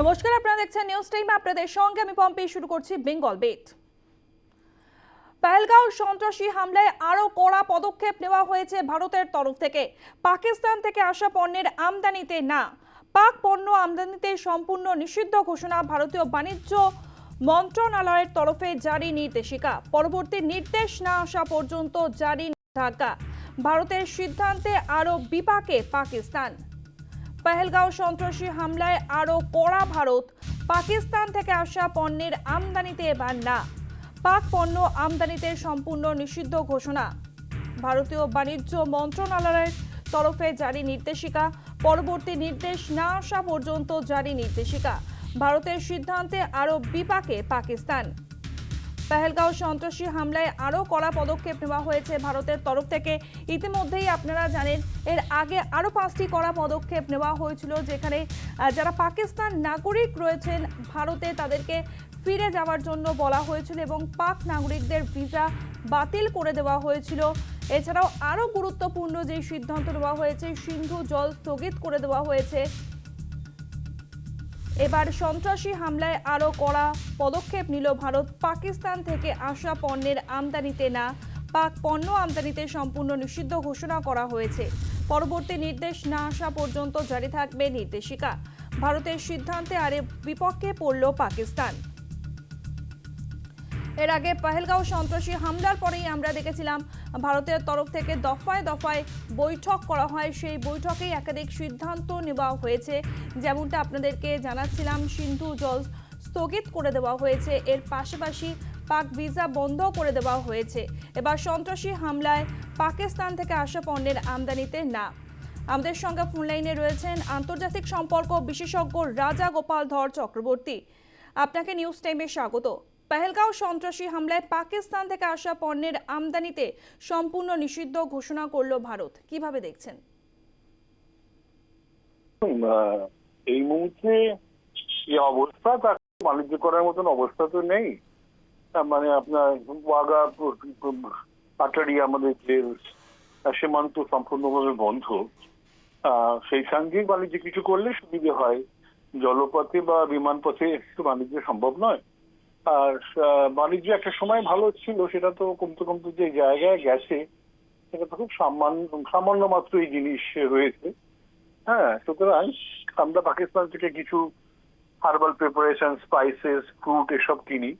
নমস্কার, আপনারা দেখছেন নিউজ টাইম আপনাদের সঙ্গে আমি পম্পি, শুরু করছি বেঙ্গল বেট পেহেলগাঁও সন্ত্রাসী হামলায় আরও কড়া পদক্ষেপ নেওয়া হয়েছে ভারতের তরফ থেকে। পাকিস্তান থেকে আসা পণ্যের আমদানিতে না। পাক পণ্য আমদানিতে সম্পূর্ণ নিষিদ্ধ ঘোষণা ভারতীয় বাণিজ্য মন্ত্রণালয়ের তরফে জারি নির্দেশিকা। পরবর্তী নির্দেশ না আসা পর্যন্ত জারি ঢাকা ভারতের সিদ্ধান্তে আরও বিপাকে পাকিস্তান। পেহেলগাঁও সন্ত্রাসী হামলায় আরও কড়া ভারত। পাকিস্তান থেকে আসা পণ্যের আমদানিতে এবার না পাক পণ্য আমদানিতে সম্পূর্ণ নিষিদ্ধ ঘোষণা। ভারতীয় বাণিজ্য মন্ত্রণালয়ের তরফে জারি নির্দেশিকা। পরবর্তী নির্দেশ না আসা পর্যন্ত জারি নির্দেশিকা। ভারতের সিদ্ধান্তে আরও বিপাকে পাকিস্তান। পেহেলগাঁও সন্ত্রাসী হামলায় আরও কড়া পদক্ষেপ নেওয়া হয়েছে ভারতের তরফ থেকে। ইতিমধ্যেই আপনারা জানেন, এর আগে আরও পাঁচটি কড়া পদক্ষেপ নেওয়া হয়েছিল যেখানে যারা পাকিস্তান নাগরিক রয়েছেন, ভারতে তাদেরকে ফিরে যাওয়ার জন্য বলা হয়েছিল এবং পাক নাগরিকদের ভিসা বাতিল করে দেওয়া হয়েছিল। এছাড়াও আরও গুরুত্বপূর্ণ যে সিদ্ধান্ত নেওয়া হয়েছে, সিন্ধু জল স্থগিত করে দেওয়া হয়েছে। এবার সন্ত্রাসী হামলায় আরও কড়া পদক্ষেপ নিল ভারত। পাকিস্তান থেকে আসা পণ্যের আমদানিতে না, পাক পণ্য আমদানিতে সম্পূর্ণ নিষিদ্ধ ঘোষণা করা হয়েছে। পরবর্তী নির্দেশ না আসা পর্যন্ত জারি থাকবে নির্দেশিকা। ভারতের সিদ্ধান্তে আরে বিপক্ষে পড়ল পাকিস্তান। এর আগে পহেলগাঁও সন্ত্রাসী হামলার পরেই আমরা দেখেছিলাম ভারতের তরফ থেকে দফায় দফায় বৈঠক করা হয়। সেই বৈঠকেই একাধিক সিদ্ধান্ত নেওয়া হয়েছে। যেমনটা আপনাদেরকে জানাচ্ছিলাম, সিন্ধু জল স্থগিত করে দেওয়া হয়েছে। এর পাশাপাশি পাক ভিসা বন্ধ করে দেওয়া হয়েছে। এবার সন্ত্রাসী হামলায় পাকিস্তান থেকে আসা পণ্যের আমদানিতে না। আমাদের সঙ্গে ফোনলাইনে রয়েছেন আন্তর্জাতিক সম্পর্ক বিশেষজ্ঞ রাজা গোপাল ধর চক্রবর্তী। আপনাকে নিউজ টাইমে স্বাগত। পেহেলগাঁও সন্ত্রাসী হামলায় পাকিস্তান থেকে আসা পণ্যের আমদানিতে সম্পূর্ণ নিষিদ্ধ ঘোষণা করল ভারত। কীভাবে দেখছেন? এই মুহূর্তে অবস্থা, তার বাণিজ্য করার মতন অবস্থা তো নেই। মানে আপনার ওয়াগা, পাটারি আমাদের যে সীমান্ত সম্পূর্ণভাবে বন্ধ। সেই সাঙ্গিক বাণিজ্য কিছু করলে সুবিধে হয়। জলপথে বা বিমান পথে বাণিজ্য সম্ভব নয়। বাণিজ্য একটা সময় ভালো ছিল, সেটা তো কমতে কমতে যে জায়গায় গেছে, সেটা তো খুব সামান্য সামান্য মাত্র এই জিনিস রয়েছে হ্যাঁ সুতরাং আমরা পাকিস্তান থেকে কিছু হার্বাল প্রিপারেশন স্পাইসেস ফ্রুট এসব কিনি।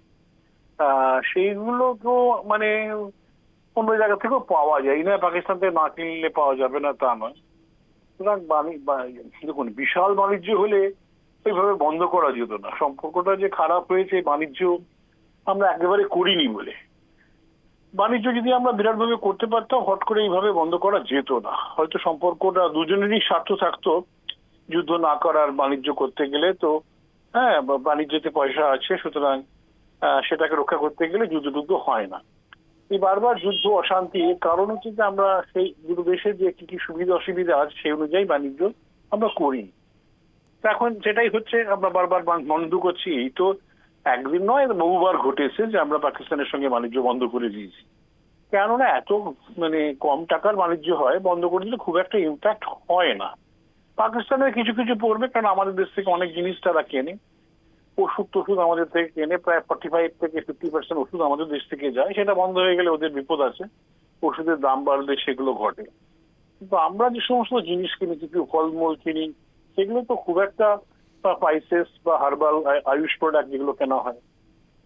সেইগুলো তো মানে অন্য জায়গা থেকেও পাওয়া যায়। না, পাকিস্তান থেকে না কিনলে পাওয়া যাবে না তা নয়। সুতরাং দেখুন, বিশাল বাণিজ্য হলে ওইভাবে বন্ধ করা যেত না। সম্পর্কটা যে খারাপ হয়েছে বাণিজ্য আমরা একেবারে করিনি বলে। বাণিজ্য যদি আমরা বিরাটভাবে করতে পারতাম, হট করে এইভাবে বন্ধ করা যেত না। হয়তো সম্পর্কটা দুজনেরই স্বার্থ থাকতো, যুদ্ধ না করার বাণিজ্য করতে গেলে। তো হ্যাঁ বাণিজ্যতে পয়সা আছে, সুতরাং সেটাকে রক্ষা করতে গেলে যুদ্ধ টুদ্ধ হয় না। এই বারবার যুদ্ধ অশান্তি কারণ হচ্ছে যে আমরা সেই দুটো দেশের যে কি কি সুবিধা অসুবিধা আছে, সেই অনুযায়ী বাণিজ্য আমরা করি এখন সেটাই হচ্ছে, আমরা বারবার বান- বন্ধ করছি, এই তো একদিন নয় বহুবার ঘটেছে যে আমরা পাকিস্তানের সঙ্গে বাণিজ্য বন্ধ করে দিয়েছি। কেননা এত মানে কম টাকার বাণিজ্য হয়, বন্ধ করে দিলে খুব একটা ইম্প্যাক্ট হয় না। পাকিস্তানের কিছু কিছু পড়বে, কারণ আমাদের দেশ থেকে অনেক জিনিস তারা কেনে। ওষুধ টষুধ আমাদের থেকে কেনে, প্রায় ফর্টি ফাইভ থেকে ফিফটি পার্সেন্ট ওষুধ আমাদের দেশ থেকে যায়। সেটা বন্ধ হয়ে গেলে ওদের বিপদ আছে, ওষুধের দাম বাড়লে সেগুলো ঘটে। কিন্তু আমরা যে সমস্ত জিনিস কিনি কিছু ফলমূল কিনি সেগুলো তো খুব একটা স্পাইসেস বা হার্বাল আয়ুষ প্রোডাক্ট যেগুলো কেনা হয়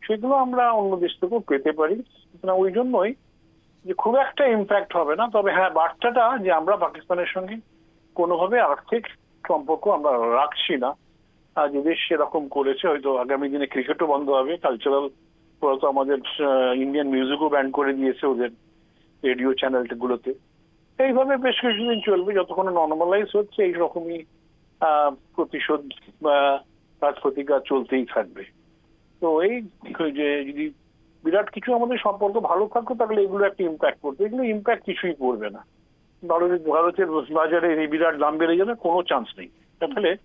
সেগুলো আমরা অন্য দেশ থেকেও পেতে পারি। সুতরাং ওই জন্যই যে খুব একটা ইম্প্যাক্ট হবে না। তবে হ্যাঁ বার্তাটা যে আমরা পাকিস্তানের সঙ্গে কোনোভাবে আর্থিক সম্পর্ক আমরা রাখছি না। আর যদি সেরকম করেছে হয়তো আগামী দিনে ক্রিকেটও বন্ধ হবে। কালচারাল তো আমাদের ইন্ডিয়ান মিউজিকও ব্যান করে দিয়েছে ওদের রেডিও চ্যানেলগুলোতে এইভাবে বেশ কিছুদিন চলবে যতক্ষণ নর্মালাইজ হচ্ছে এই রকমই আহ, প্রতিশোধ বা কাজ প্রতিকার চলতেই থাকবে। তো এই যে যদি বিরাট কিছু আমাদের সম্পর্ক ভালো থাকতো, তাহলে এগুলো একটা ইম্প্যাক্ট পড়তো। এগুলো ইম্প্যাক্ট কিছুই পড়বে না। ভারতের বাজারে এই বিরাট দাম বেড়ে যাবে, কোনো চান্স নেই। তাহলে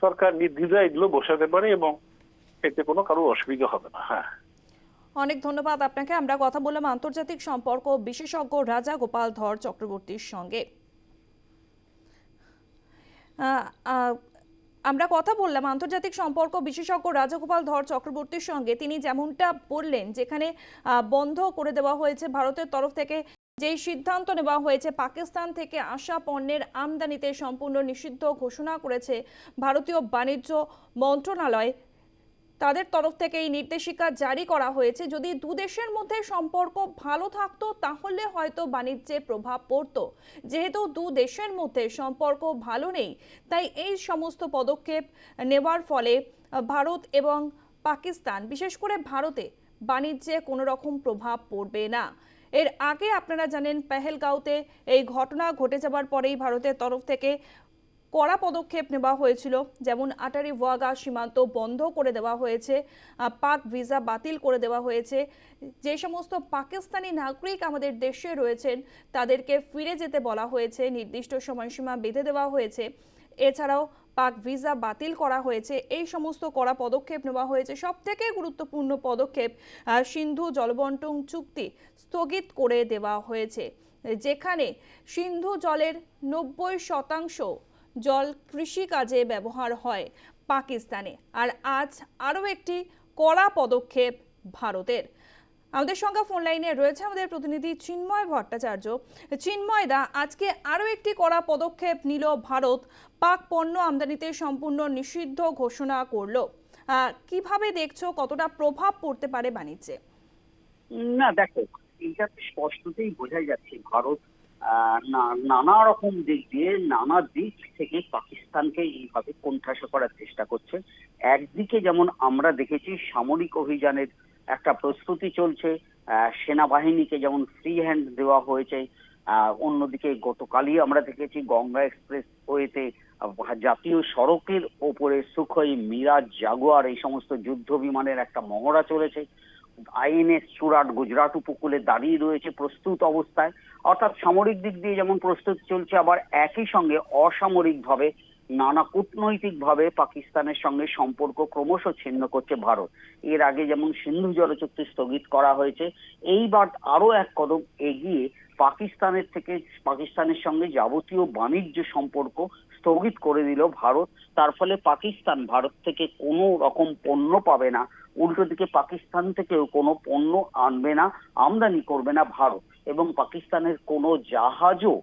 সরকার নির্দ্বিধায় এগুলো বসাতে পারে এবং এতে কোনো কারও অসুবিধা হবে না। হ্যাঁ। অনেক ধন্যবাদ আপনাকে। আমরা কথা বললাম আন্তর্জাতিক সম্পর্ক বিশেষজ্ঞ রাজা গোপাল ধর চক্রবর্তীর সঙ্গে। আমরা কথা বললাম, আন্তর্জাতিক সম্পর্ক বিশেষজ্ঞ রাজগোপাল ধর চক্রবর্তীর সঙ্গে তিনি যেমনটা বললেন, যেখানে বন্ধ করে দেওয়া হয়েছে ভারতের তরফ থেকে, যেই সিদ্ধান্ত নেওয়া হয়েছে, পাকিস্তান থেকে আসা পণ্যের আমদানিতে সম্পূর্ণ নিষিদ্ধ ঘোষণা করেছে ভারতীয় বাণিজ্য মন্ত্রণালয়। তাদের তরফ থেকে এই নির্দেশিকা জারি করা হয়েছে। যদি দু দেশের মধ্যে সম্পর্ক ভালো থাকতো, তাহলে হয়তো বাণিজ্যে প্রভাব পড়তো। যেহেতু দু দেশের মধ্যে সম্পর্ক ভালো নেই, তাই এই সমস্ত পদক্ষেপ নেওয়ার ফলে ভারত এবং পাকিস্তান, বিশেষ করে ভারতে বাণিজ্যে কোনো রকম প্রভাব পড়বে না। এর আগে আপনারা জানেন, পেহেলগাঁওতে এই ঘটনা ঘটে যাবার পরেই ভারতের তরফ থেকে কড়া পদক্ষেপ নেওয়া হয়েছিল। যেমন আটারি ওয়াগা সীমান্ত বন্ধ করে দেওয়া হয়েছে পাক ভিসা বাতিল করে দেওয়া হয়েছে। যে সমস্ত পাকিস্তানি নাগরিক আমাদের দেশে রয়েছেন, তাদেরকে ফিরে যেতে বলা হয়েছে, নির্দিষ্ট সময়সীমা বেঁধে দেওয়া হয়েছে। এছাড়াও পাক ভিসা বাতিল করা হয়েছে, এই সমস্ত কড়া পদক্ষেপ নেওয়া হয়েছে। সব থেকে গুরুত্বপূর্ণ পদক্ষেপ সিন্ধু জলবন্টন চুক্তি স্থগিত করে দেওয়া হয়েছে, যেখানে সিন্ধু জলের নব্বই শতাংশ জল কৃষিকাজে ব্যবহার হয় পাকিস্তানে। আর আজ আরও একটি কড়া পদক্ষেপ ভারতের। আমাদের সঙ্গে ফোন লাইনে রয়েছে আমাদের প্রতিনিধি চিন্ময় ভট্টাচার্য। চিন্ময় দা, আজকে আরও একটি কড়া পদক্ষেপ নিল ভারত। পাক পণ্য আমদানিতে সম্পূর্ণ নিষিদ্ধ ঘোষণা করল। কীভাবে দেখছ কতটা প্রভাব পড়তে পারে বাণিজ্যে? না, দেখো, এইটা স্পষ্টতেই বোঝাই যাচ্ছে, ভারত নানা রকম দিক দিয়ে, নানা দিক থেকে পাকিস্তানকে এইভাবে কোণঠাসা করার চেষ্টা করছে। একদিকে যেমন আমরা দেখেছি, সামরিক অভিযানের একটা প্রস্তুতি চলছে সেনাবাহিনীকে যেমন ফ্রি হ্যান্ড দেওয়া হয়েছে অন্যদিকে গতকালই আমরা দেখেছি গঙ্গা এক্সপ্রেস ওয়েতে জাতীয় সড়কের ওপরে সুখই মিরাজ জাগুয়ার এই সমস্ত যুদ্ধ বিমানের একটা মহড়া চলেছে। আইএনএস সুরাট গুজরাট উপকূলে দাঁড়িয়ে রয়েছে প্রস্তুত অবস্থায়। অর্থাৎ সামরিক দিক দিয়ে যেমন প্রস্তুত চলছে, আবার একই সঙ্গে অসামরিক ভাবে নানা কূটনৈতিক ভাবে পাকিস্তানের সঙ্গে সম্পর্ক ক্রমশ ছিন্ন করছে ভারত। এর আগে যেমন সিন্ধু জল চুক্তি স্থগিত করা হয়েছে, এইবার আরও এক কদম এগিয়ে পাকিস্তানের থেকে, পাকিস্তানের সঙ্গে যাবতীয় বাণিজ্য সম্পর্ক স্থগিত করে দিল ভারত। তার ফলে পাকিস্তান ভারত থেকে কোনো রকম পণ্য পাবে না। উল্টো দিকে পাকিস্তান থেকেও কোনো পণ্য আনবে না, আমদানি করবে না ভারত। এবং পাকিস্তানের কোনো জাহাজও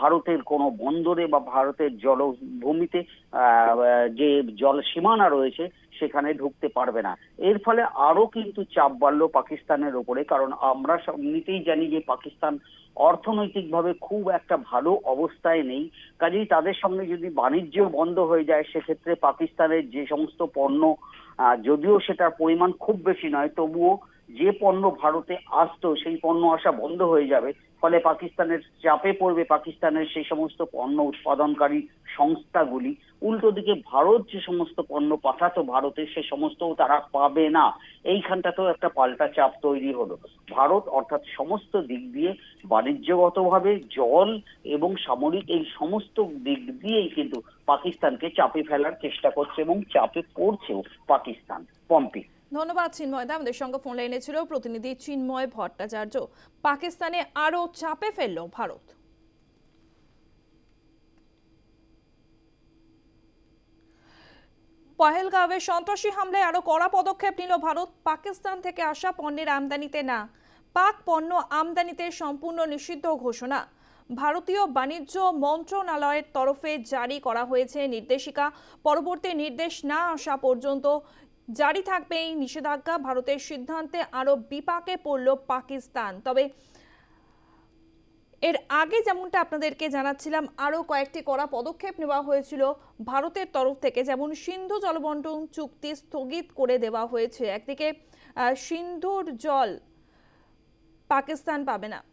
ভারতের কোনো বন্দরে বা ভারতের জলভূমিতে যে জল সীমানা রয়েছে, সেখানে ঢুকতে পারবে না। এর ফলে আরও কিন্তু চাপ বাড়লো পাকিস্তানের উপরে কারণ আমরা এমনিতেই জানি যে পাকিস্তান অর্থনৈতিকভাবে খুব একটা ভালো অবস্থায় নেই। কাজেই তাদের সঙ্গে যদি বাণিজ্য বন্ধ হয়ে যায়, সেক্ষেত্রে পাকিস্তানের যে সমস্ত পণ্য যদিও সেটার পরিমাণ খুব বেশি নয়, তবুও যে পণ্য ভারতে আসতো, সেই পণ্য আসা বন্ধ হয়ে যাবে। ফলে পাকিস্তানের চাপে পড়বে পাকিস্তানের সেই সমস্ত পণ্য উৎপাদনকারী সংস্থাগুলি। উল্টো দিকে ভারত যে সমস্ত পণ্য পাঠাতো ভারতে, সে সমস্তও তারা পাবে না। এইখানটাতেও একটা পাল্টা চাপ তৈরি হলো। ভারত অর্থাৎ সমস্ত দিক দিয়ে বাণিজ্যগতভাবে জল এবং সামরিক এই সমস্ত দিক দিয়েই কিন্তু পাকিস্তানকে চাপে ফেলার চেষ্টা করছে এবং চাপে পড়ছেও পাকিস্তান। পম্পি। ধন্যবাদ, চিন্ময় দা। আমাদের সঙ্গে ফোন লাইনে ছিল প্রতিনিধি চিন্ময় ভট্টাচার্য। পাকিস্তানে আরও চাপে ফেলল ভারত। পহেলগাঁওয়ে সন্ত্রাসী হামলায় আরও কড়া পদক্ষেপ নিল ভারত। পাকিস্তান থেকে আসা পণ্যের আমদানিতে না, পাক পণ্য আমদানিতে সম্পূর্ণ নিষিদ্ধ ঘোষণা। ভারতীয় বাণিজ্য মন্ত্রণালয়ের তরফে জারি করা হয়েছে নির্দেশিকা। পরবর্তী নির্দেশ না আসা পর্যন্ত জারি থাকবে এই নিষেধাজ্ঞা। ভারতের সিদ্ধান্তে আরও বিপাকে পড়ল পাকিস্তান। তবে এর আগে যেমনটা আপনাদেরকে জানাচ্ছিলাম আরও কয়েকটি কড়া পদক্ষেপ নেওয়া হয়েছিল ভারতের তরফ থেকে। যেমন, সিন্ধু জলবন্টন চুক্তি স্থগিত করে দেওয়া হয়েছে। একদিকে সিন্ধুর জল পাকিস্তান পাবে না।